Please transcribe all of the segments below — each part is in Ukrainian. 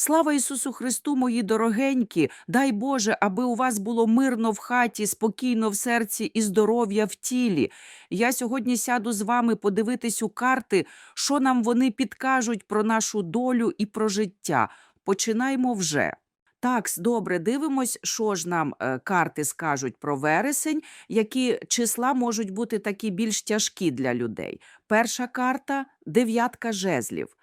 Слава Ісусу Христу, мої дорогенькі! Дай Боже, аби у вас було мирно в хаті, спокійно в серці і здоров'я в тілі. Я сьогодні сяду з вами подивитись у карти, що нам вони підкажуть про нашу долю і про життя. Починаємо вже. Так, добре, дивимось, що ж нам е, карти скажуть про вересень, які числа можуть бути такі більш тяжкі для людей. Перша карта дев'ятка жезлів.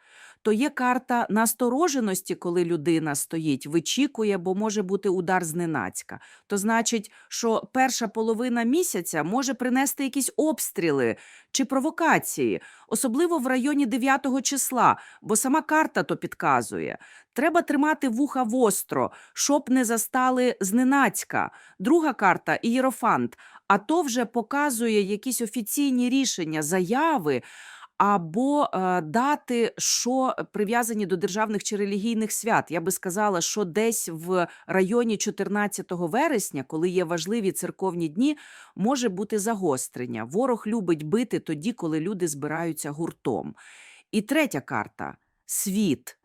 То є карта настороженості, коли людина стоїть, вичікує, бо може бути удар зненацька. То значить, що перша половина місяця може принести якісь обстріли чи провокації, особливо в районі 9 числа, бо сама карта то підказує. Треба тримати вуха востро, щоб не застали зненацька. Друга карта ієрофант. А то вже показує якісь офіційні рішення, заяви або е, дати, що прив'язані до державних чи релігійних свят. Я би сказала, що десь в районі 14 вересня, коли є важливі церковні дні, може бути загострення. Ворог любить бити тоді, коли люди збираються гуртом. І третя карта світ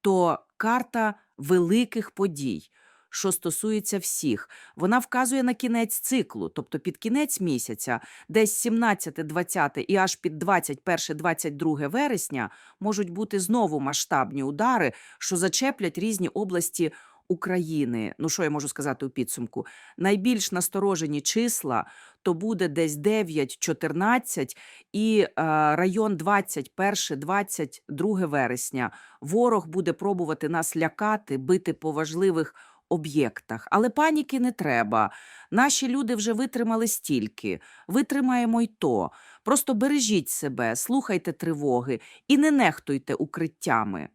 то карта великих подій, що стосується всіх. Вона вказує на кінець циклу, тобто під кінець місяця, десь 17, 20 і аж під 21, 22 вересня можуть бути знову масштабні удари, що зачеплять різні області. України, ну що я можу сказати у підсумку? Найбільш насторожені числа то буде десь 9, 14 і е, район 21, 22 вересня. Ворог буде пробувати нас лякати, бити по важливих об'єктах. Але паніки не треба. Наші люди вже витримали стільки. Витримаємо й то. Просто бережіть себе, слухайте тривоги і не нехтуйте укриттями.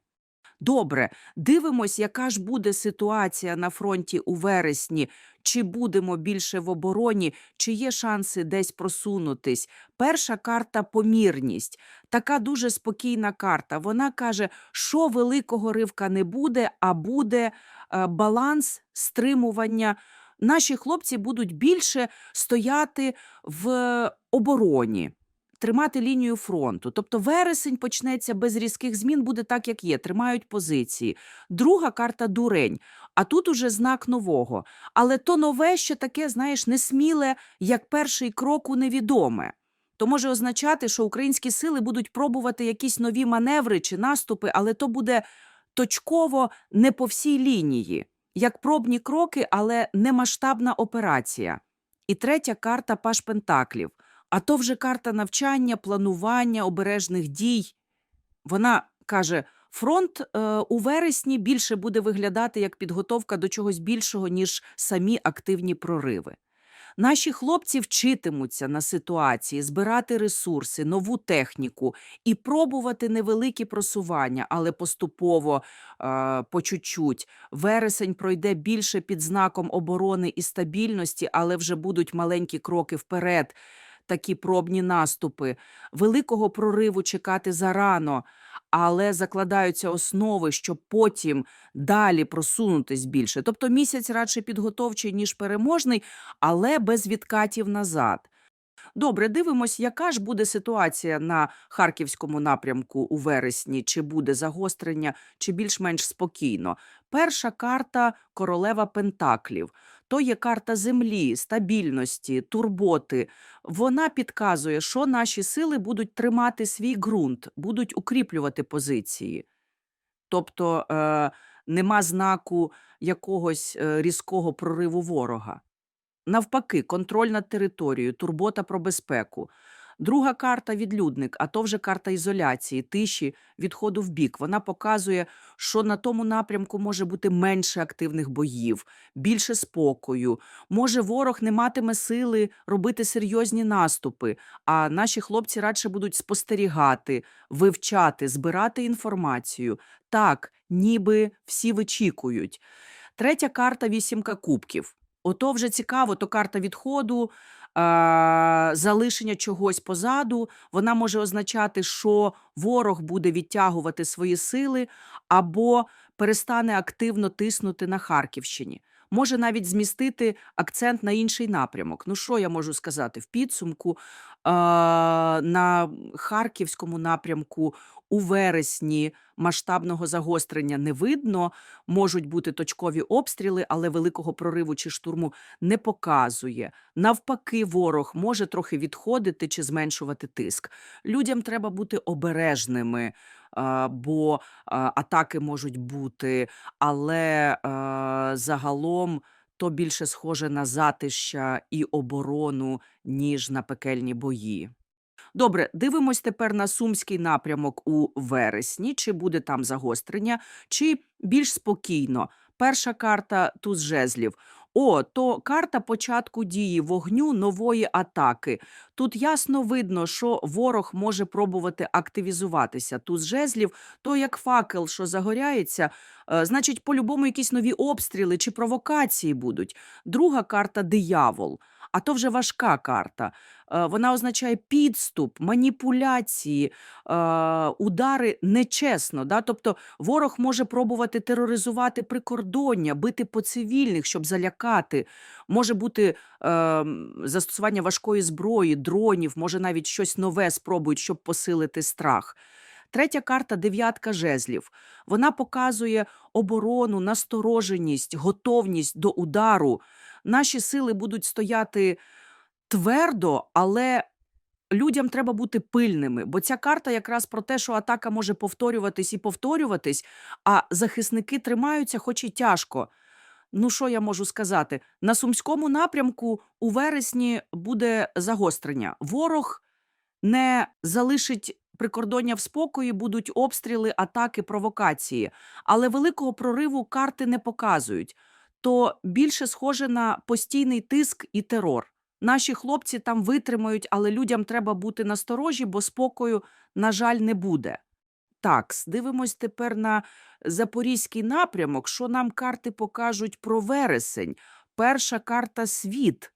Добре, дивимось, яка ж буде ситуація на фронті у вересні. Чи будемо більше в обороні, чи є шанси десь просунутись. Перша карта помірність. Така дуже спокійна карта. Вона каже, що великого ривка не буде, а буде е, баланс стримування. Наші хлопці будуть більше стояти в обороні. Тримати лінію фронту. Тобто вересень почнеться без різких змін, буде так, як є, тримають позиції. Друга карта дурень, а тут уже знак нового. Але то нове ще таке, знаєш, несміле, як перший крок у невідоме. То може означати, що українські сили будуть пробувати якісь нові маневри чи наступи, але то буде точково не по всій лінії, як пробні кроки, але не масштабна операція. І третя карта Паш Пентаклів. А то вже карта навчання, планування, обережних дій. Вона каже: фронт е, у вересні більше буде виглядати як підготовка до чогось більшого, ніж самі активні прориви. Наші хлопці вчитимуться на ситуації, збирати ресурси, нову техніку і пробувати невеликі просування, але поступово е, по чуть-чуть. Вересень пройде більше під знаком оборони і стабільності, але вже будуть маленькі кроки вперед такі пробні наступи. Великого прориву чекати зарано, але закладаються основи, щоб потім далі просунутись більше. Тобто місяць радше підготовчий, ніж переможний, але без відкатів назад. Добре, дивимось, яка ж буде ситуація на харківському напрямку у вересні, чи буде загострення, чи більш-менш спокійно. Перша карта королева Пентаклів. То є карта землі, стабільності, турботи. Вона підказує, що наші сили будуть тримати свій ґрунт, будуть укріплювати позиції. Тобто е, нема знаку якогось е, різкого прориву ворога. Навпаки, контроль над територією, турбота про безпеку. Друга карта відлюдник, а то вже карта ізоляції, тиші, відходу в бік. Вона показує, що на тому напрямку може бути менше активних боїв, більше спокою. Може, ворог не матиме сили робити серйозні наступи, а наші хлопці радше будуть спостерігати, вивчати, збирати інформацію. Так, ніби всі вичікують. Третя карта вісімка кубків. Ото вже цікаво, то карта відходу, а, залишення чогось позаду. Вона може означати, що ворог буде відтягувати свої сили або перестане активно тиснути на Харківщині. Може навіть змістити акцент на інший напрямок. Ну, що я можу сказати? В підсумку на Харківському напрямку у вересні масштабного загострення не видно. Можуть бути точкові обстріли, але великого прориву чи штурму не показує. Навпаки, ворог може трохи відходити чи зменшувати тиск. Людям треба бути обережними, бо атаки можуть бути, але загалом то більше схоже на затища і оборону, ніж на пекельні бої. Добре, дивимось тепер на сумський напрямок у вересні. Чи буде там загострення, чи більш спокійно. Перша карта туз жезлів. О, то карта початку дії вогню нової атаки. Тут ясно видно, що ворог може пробувати активізуватися. Туз жезлів, то як факел, що загоряється, е, значить, по-любому якісь нові обстріли чи провокації будуть. Друга карта диявол. А то вже важка карта. Е, Вона означає підступ, маніпуляції, е, удари нечесно. Да? Тобто ворог може пробувати тероризувати прикордоння, бити по цивільних, щоб залякати. Може бути е, застосування важкої зброї, дронів, може навіть щось нове спробують, щоб посилити страх. Третя карта дев'ятка жезлів. Вона показує оборону, настороженість, готовність до удару. Наші сили будуть стояти твердо, але людям треба бути пильними, бо ця карта якраз про те, що атака може повторюватись і повторюватись, а захисники тримаються, хоч і тяжко. Ну, що я можу сказати? На сумському напрямку у вересні буде загострення. Ворог не залишить прикордоння в спокої, будуть обстріли, атаки, провокації. Але великого прориву карти не показують. То більше схоже на постійний тиск і терор. Наші хлопці там витримають, але людям треба бути насторожі, бо спокою, на жаль, не буде. Так, дивимось тепер на запорізький напрямок. Що нам карти покажуть про вересень? Перша карта світ.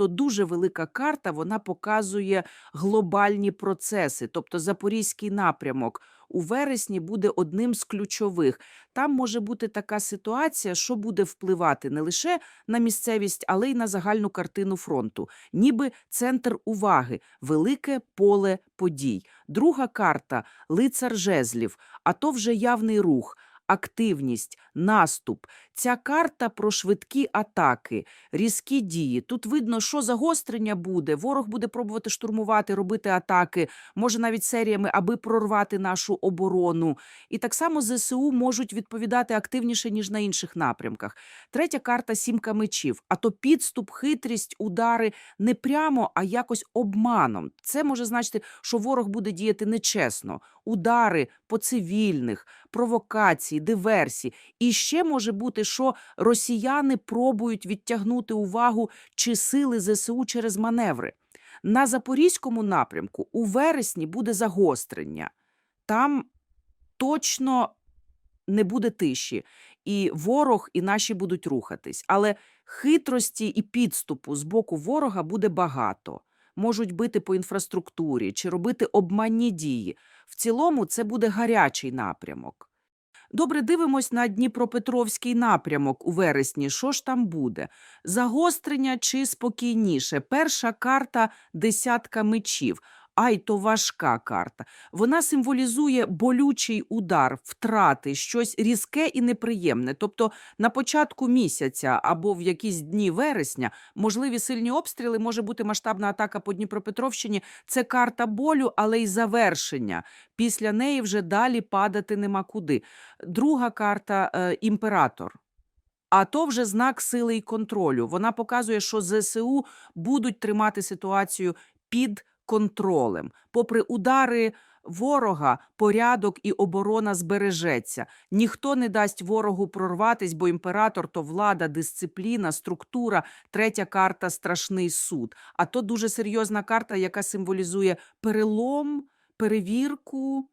То дуже велика карта, вона показує глобальні процеси. Тобто Запорізький напрямок у вересні буде одним з ключових. Там може бути така ситуація, що буде впливати не лише на місцевість, але й на загальну картину фронту, ніби центр уваги, велике поле подій. Друга карта лицар жезлів, а то вже явний рух. Активність, наступ. Ця карта про швидкі атаки, різкі дії. Тут видно, що загострення буде. Ворог буде пробувати штурмувати, робити атаки, може навіть серіями, аби прорвати нашу оборону. І так само ЗСУ можуть відповідати активніше, ніж на інших напрямках. Третя карта сімка мечів. А то підступ, хитрість, удари не прямо, а якось обманом. Це може значити, що ворог буде діяти нечесно. Удари по цивільних, провокації, диверсії. І ще може бути, що росіяни пробують відтягнути увагу чи сили ЗСУ через маневри. На запорізькому напрямку у вересні буде загострення. Там точно не буде тиші, і ворог, і наші будуть рухатись. Але хитрості і підступу з боку ворога буде багато. Можуть бити по інфраструктурі чи робити обманні дії. В цілому це буде гарячий напрямок. Добре, дивимось на Дніпропетровський напрямок у вересні. Що ж там буде? Загострення чи спокійніше? Перша карта десятка мечів. Ай, то важка карта. Вона символізує болючий удар, втрати, щось різке і неприємне. Тобто на початку місяця або в якісь дні вересня можливі сильні обстріли, може бути масштабна атака по Дніпропетровщині. Це карта болю, але й завершення. Після неї вже далі падати нема куди. Друга карта е, імператор. А то вже знак сили і контролю. Вона показує, що ЗСУ будуть тримати ситуацію під контролем. Попри удари ворога, порядок і оборона збережеться. Ніхто не дасть ворогу прорватись, бо імператор то влада, дисципліна, структура. Третя карта страшний суд. А то дуже серйозна карта, яка символізує перелом, перевірку,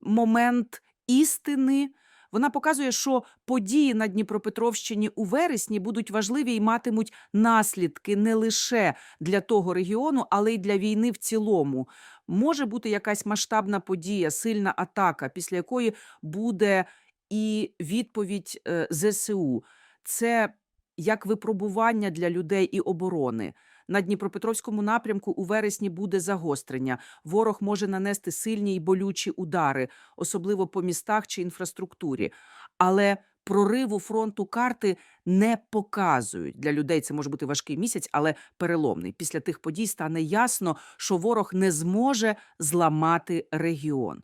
момент істини. Вона показує, що події на Дніпропетровщині у вересні будуть важливі і матимуть наслідки не лише для того регіону, але й для війни в цілому. Може бути якась масштабна подія, сильна атака, після якої буде і відповідь е, ЗСУ. Це як випробування для людей і оборони. На Дніпропетровському напрямку у вересні буде загострення. Ворог може нанести сильні й болючі удари, особливо по містах чи інфраструктурі. Але прориву фронту карти не показують. Для людей це може бути важкий місяць, але переломний. Після тих подій стане ясно, що ворог не зможе зламати регіон.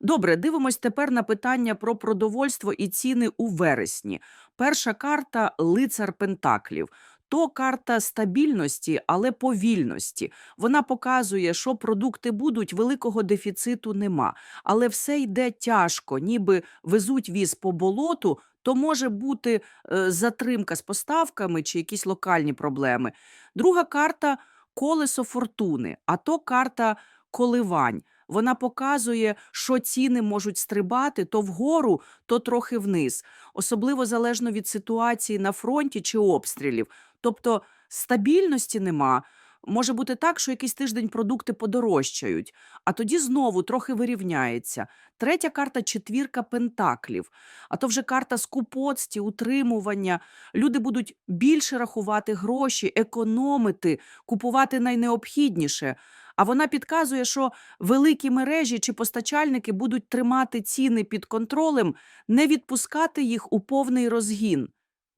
Добре, дивимось тепер на питання про продовольство і ціни у вересні. Перша карта лицар Пентаклів. То карта стабільності, але повільності. Вона показує, що продукти будуть, великого дефіциту нема. Але все йде тяжко, ніби везуть віз по болоту, то може бути е, затримка з поставками чи якісь локальні проблеми. Друга карта колесо фортуни, а то карта коливань. Вона показує, що ціни можуть стрибати то вгору, то трохи вниз, особливо залежно від ситуації на фронті чи обстрілів. Тобто стабільності нема. Може бути так, що якийсь тиждень продукти подорожчають, а тоді знову трохи вирівняється. Третя карта четвірка пентаклів, а то вже карта скупоцті, утримування. Люди будуть більше рахувати гроші, економити, купувати найнеобхідніше. А вона підказує, що великі мережі чи постачальники будуть тримати ціни під контролем, не відпускати їх у повний розгін.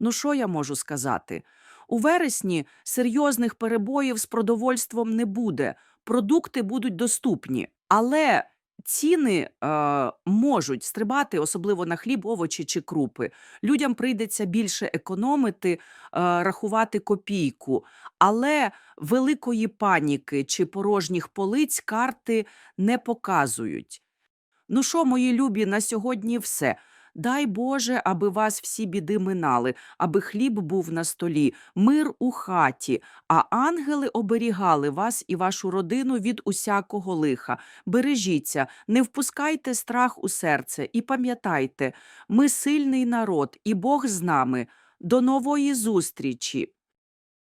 Ну що я можу сказати? У вересні серйозних перебоїв з продовольством не буде, продукти будуть доступні, але ціни е, можуть стрибати, особливо на хліб, овочі чи крупи. Людям прийдеться більше економити, е, рахувати копійку, але великої паніки чи порожніх полиць карти не показують. Ну що, мої любі, на сьогодні все. Дай Боже, аби вас всі біди минали, аби хліб був на столі, мир у хаті, а ангели оберігали вас і вашу родину від усякого лиха. Бережіться, не впускайте страх у серце і пам'ятайте, ми сильний народ, і Бог з нами. До нової зустрічі!